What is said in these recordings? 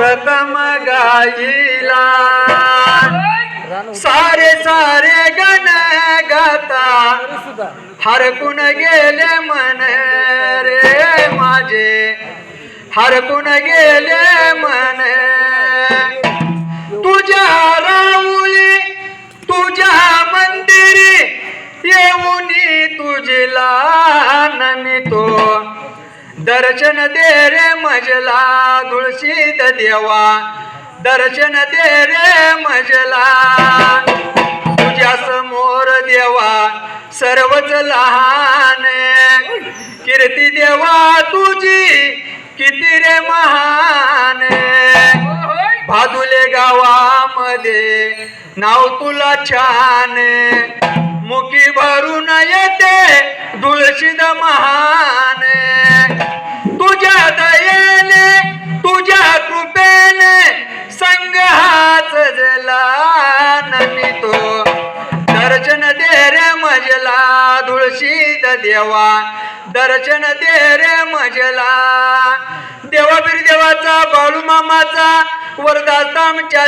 प्रथम गाईला. सारे सारे गण गाता. हरकून गेले मन रे माझे. हरकून गेले मन तुझ्या राऊली तुझ्या मंदिरी येऊनी तुझला नमितो दर्शन दे रे मजला तुळशीत देवा. दर्शन दे रे मजला. तुझ्या समोर देवा सर्वच लहान कीर्ती देवा तुझी किती रे महान भादुले गावामध्ये नाव तुला छान मुखी भरून येते तुळशीद महान दर्शन दे रे मजला. देवाबीर देवाचा बाळू मामाचा वरदाता आमच्या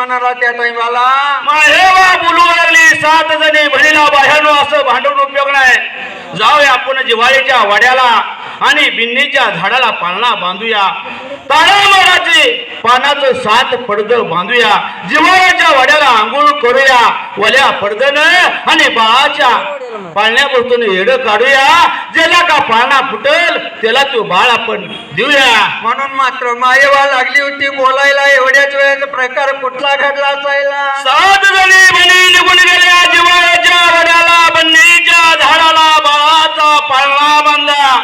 म्हणाला त्या टाइमाला माहेवा बोलू लागली सात जणी बहिणीला बाहेरनो असं भांडून उपयोग नाही. जाऊया आपण जिव्हाळीच्या वाड्याला आणि बिन्नीच्या झाडाला पालना बांधूया. ताळामाळाचे पानाचं सात पडद बांधूया. जिव्हाळ्याच्या वाड्याला करूया. वल्या पडदन आणि बाळाच्या पाळण्यापासून येड काढूया. ज्याला का पाळणा फुटल त्याला तो बाळ आपण देऊया. म्हणून मात्र मायेवा लागली होती बोलायला. एवढ्याच वेळेचा प्रकार कुठला घडला असायला? सात जणी बनी निघून गेल्या जिवाळ्याच्या वड्याला बन्नीच्या झाडाला बाळाचा पाळणा बांधला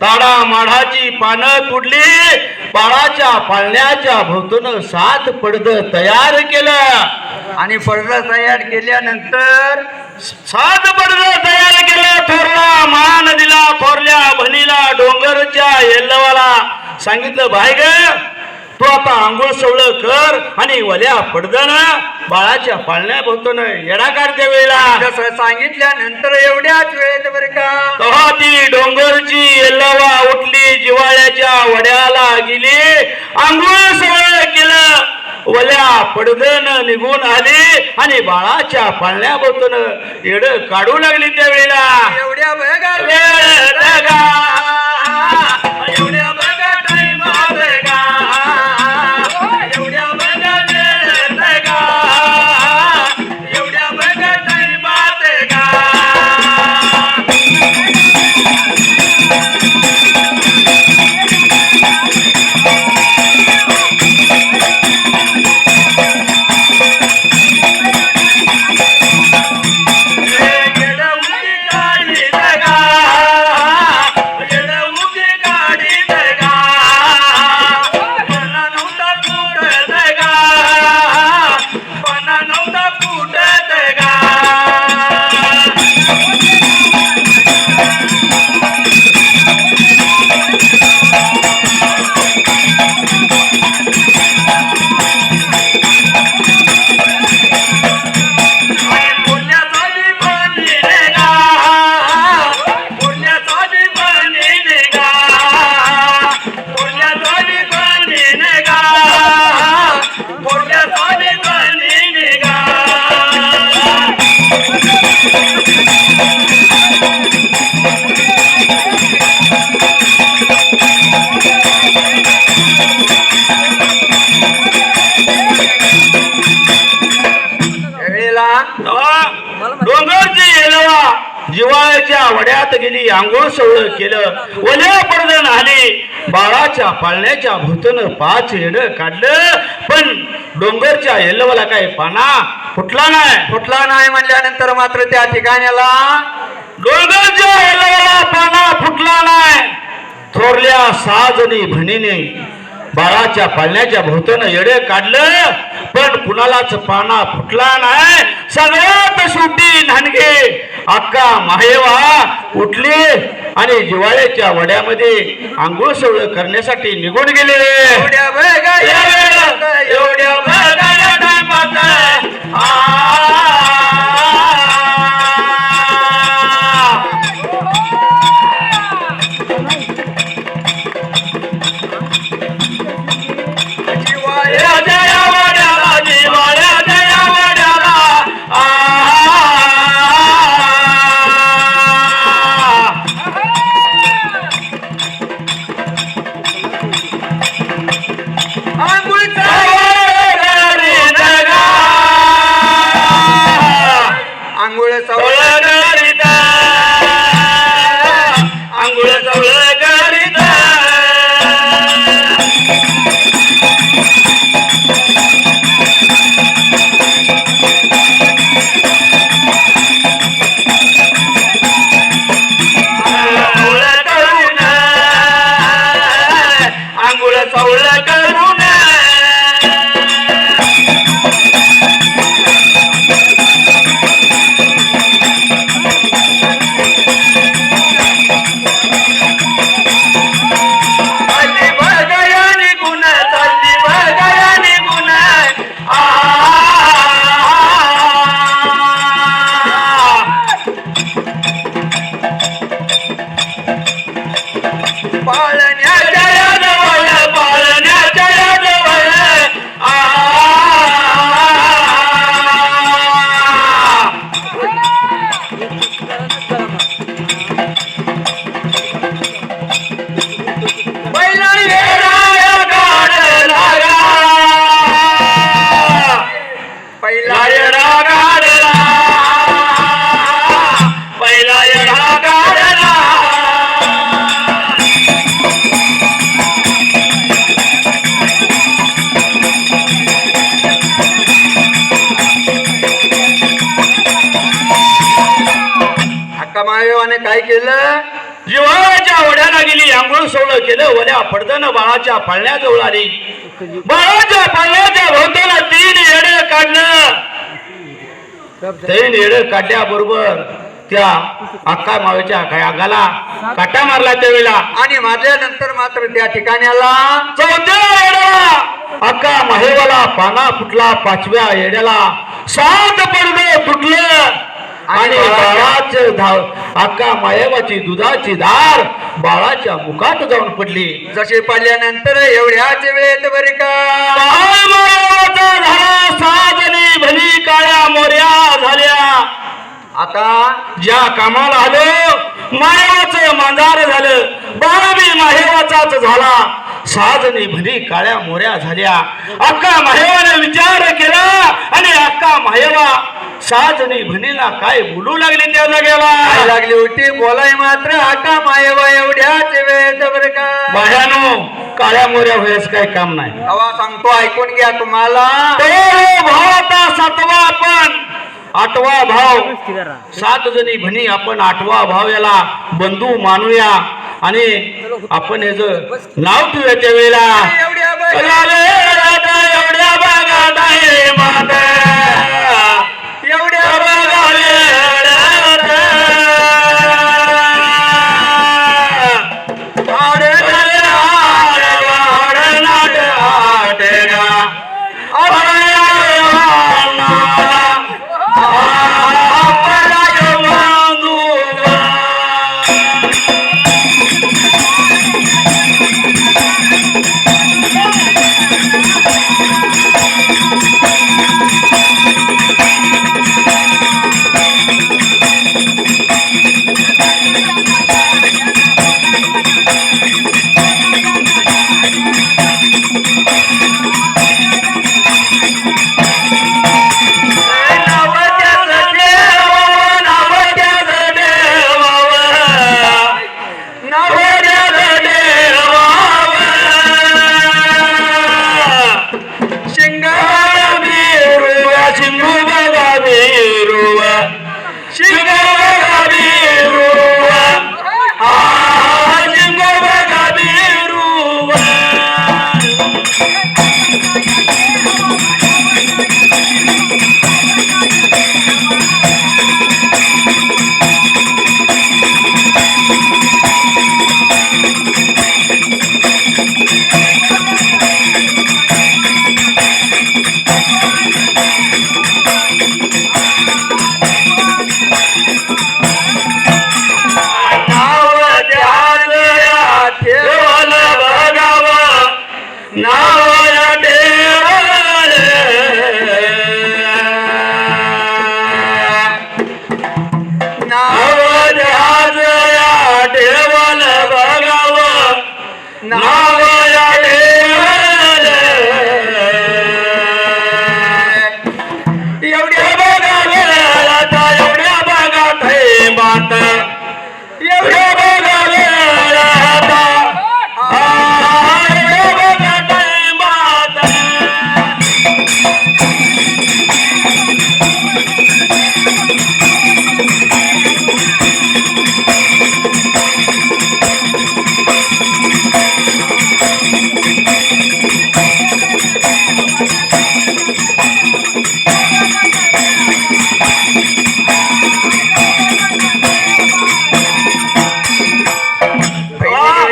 ताडा माढाची पानं तुडली बाळाच्या पाळण्याच्या भोवतून सात पडद तयार केलं. आणि पडद तयार केल्यानंतर सात पडद तयार केलं थोरला मान दिला थोरल्या भनीला डोंगरच्या येल्लवाला. सांगितलं भाई ग तू आता आंघोळ सवळ कर आणि वल्या पडदन बाळाच्या पाळण्या भोवतन येडा काढते वेळेला. सांगितल्यानंतर एवढ्याच वेळेत बरं का? तेव्हा ती डोंगरची एल्लवा उठली जिवाळ्याच्या वड्याला गेली. आंघोळ सवळ केलं. वल्या पडदन निघून आली आणि बाळाच्या पाळण्या भोवतन येड काढू लागली त्या वेळेला. एवढ्या वेळ गेली आंघोळ सवळ केलं. ओल्या पडदन आली. बाळाच्या पाळण्याच्या भूतन पाच येड काढलं. पण डोंगरच्या येलवाला काही पाना फुटला नाही. फुटला नाही म्हणल्यानंतर मात्र त्या ठिकाण्याला डोंगरच्या येलवाला पाना फुटला नाही. थोरल्या साजनी भणीने बाळाच्या पाळण्याच्या भोवतनं येडे काढलं. पण कुणालाच पाना फुटला नाही. सगळ्यात शेवटी नानगे अक्का माहेवा उठली आणि जिवाळ्याच्या वड्यामध्ये आंघोळ सवळ करण्यासाठी निघून गेले. एवढ्या आंघोळ केलं वड्या पडदन बाळाच्या पाळण्याजवळ आली. बाळाच्या पाळण्याच्या भोवताला तीन येडे काढलं तीन येडे काढल्याबरोबर त्या अक्का मावेच्या अंगाला काटा मारला त्यावेळेला. आणि मारल्यानंतर मात्र त्या ठिकाण्याला चौथ्या येडा अक्का माहेवाला पाना फुटला पाचव्या येड्याला. सात पडदे फुटलं. आणि बाळाचं धाव अक्का माहेवाची दुधाची धार बाळाच्या मुखात जाऊन पडली. जसे पडल्यानंतर एवढ्याच वेळेत बरे का? साजनी भली काळ्या मोऱ्या झाल्या. आता ज्या कामाला आलो माहेवाचं मांजार झालं. बाळ बी माहेवाचाच झाला. साजनी भली काळ्या मोऱ्या झाल्या. अक्का माहेवाने विचार केला आणि अक्का माहेवा साजनी भनीला काय बोलू लागली त्या काय जागेला लागली होती बोलाय मात्र आका मायवा एवढ्याच वेळेत बरे का? बाह्यानो काळ्या मोऱ्या व्हायच काही काम नाही. तेव्हा सांगतो ऐकून घ्या तुम्हाला. तो भावाचा सातवा आपण आठवा भाव. सात जणी भनी आपण आठवा भाव याला बंधू मानूया. आणि आपण याच नाव ठेवूया त्या वेळेला एवढ्या बागात आहे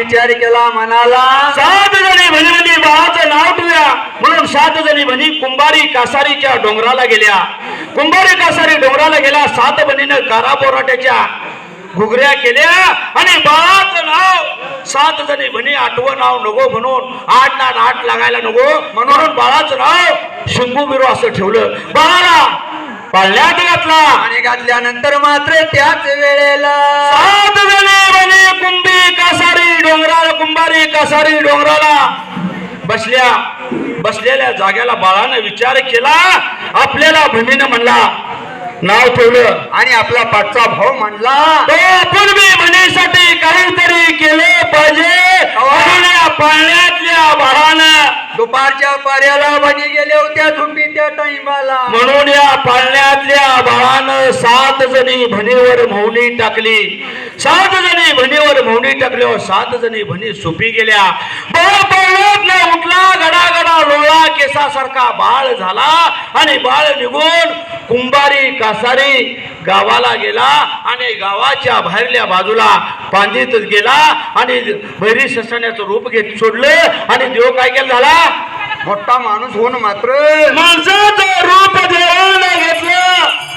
विचार केला मनाला. सात जणी भनीमध्ये बाळाचं नाव ठेवूया. म्हणून सात जणी भनी कुंभारी कासारीच्या डोंगराला गेल्या. कुंभारी कासारी डोंगराला गेल्या सात बनीनं कारा बोराट्याच्या घुगऱ्या केल्या आणि बाळाचं नाव सात जणी भनी आठवं नाव नको म्हणून आठ ना आठ लागायला नको म्हणून बाळाचं नाव शंभू बिरो असं ठेवलं. बाळाला पाळण्यात घातला. आणि घातल्यानंतर मात्र त्याच वेळेला सात जणे बने कुंभी कासारी डोंगराला कुंभारी कासारी डोंगराला बसल्या बसलेल्या जाग्याला बाळानं विचार केला आपल्याला भूमीनं म्हणला नाव ठेवलं. आणि आपला पाठचा भाऊ म्हणला तो बी म्हणीसाठी काहीतरी केलं पाहिजे. पाळण्यातल्या बाळानं दुपारच्या पाऱ्याला बनी गेल्या होत्या झुंबी त्या टाइमाला म्हणून या पाळण्यातल्या बाळानं सात जणी भणीवर मौनी टाकली. सात जणी भणीवर मौनी टाकल्यावर सात जणी भणी सुपी गेल्या. उठला गडा गडा लोळा केसासारखा बाळ झाला आणि बाळ निघून कुंभारी कासारी गावाला गेला आणि गावाच्या बाहेरल्या बाजूला पांजीतच गेला आणि भैरी ससण्याचं रूप घेत सोडलं आणि देव काय केलं झाला? मोठा माणूस होऊन मात्र माणसाचं रूप देवानं घेतलं.